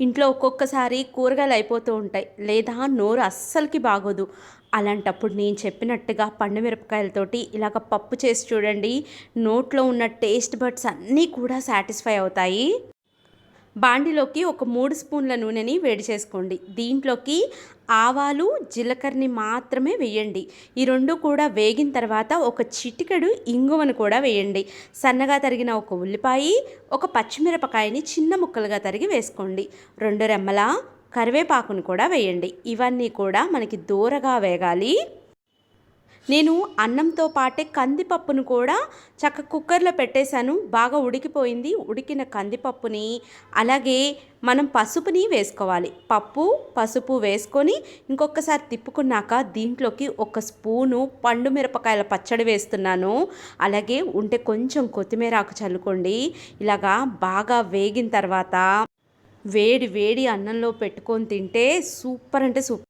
ఇంట్లో ఒక్కొక్కసారి కూరగాయలు అయిపోతూ ఉంటాయి. లేదా నోరు అస్సలకి బాగోదు. అలాంటప్పుడు నేను చెప్పినట్టుగా పండు మిరపకాయలతోటి ఇలాగ పప్పు చేసి చూడండి. నోట్లో ఉన్న టేస్ట్ బడ్స్ అన్నీ కూడా సాటిస్ఫై అవుతాయి. బాండిలోకి ఒక మూడు స్పూన్ల నూనెని వేడి చేసుకోండి. దీంట్లోకి ఆవాలు జీలకర్రని మాత్రమే వేయండి. ఈ రెండు కూడా వేగిన తర్వాత ఒక చిటికెడు ఇంగువను కూడా వేయండి. సన్నగా తరిగిన ఒక ఉల్లిపాయ ఒక పచ్చిమిరపకాయని చిన్న ముక్కలుగా తరిగి వేసుకోండి. రెండు రెమ్మల కరివేపాకును కూడా వేయండి. ఇవన్నీ కూడా మనకి దూరగా వేగాలి. నేను అన్నంతో పాటే కందిపప్పును కూడా చక్క కుక్కర్లో పెట్టేశాను. బాగా ఉడికిపోయింది. ఉడికిన కందిపప్పుని అలాగే మనం పసుపుని వేసుకోవాలి. పప్పు పసుపు వేసుకొని ఇంకొకసారి తిప్పుకున్నాక దీంట్లోకి ఒక స్పూను పండు మిరపకాయల పచ్చడి వేస్తున్నాను. అలాగే ఉంటే కొంచెం కొత్తిమీర ఆకు చల్లుకోండి. ఇలాగా బాగా వేగిన తర్వాత వేడి వేడి అన్నంలో పెట్టుకొని తింటే సూపర్ అంటే సూపర్.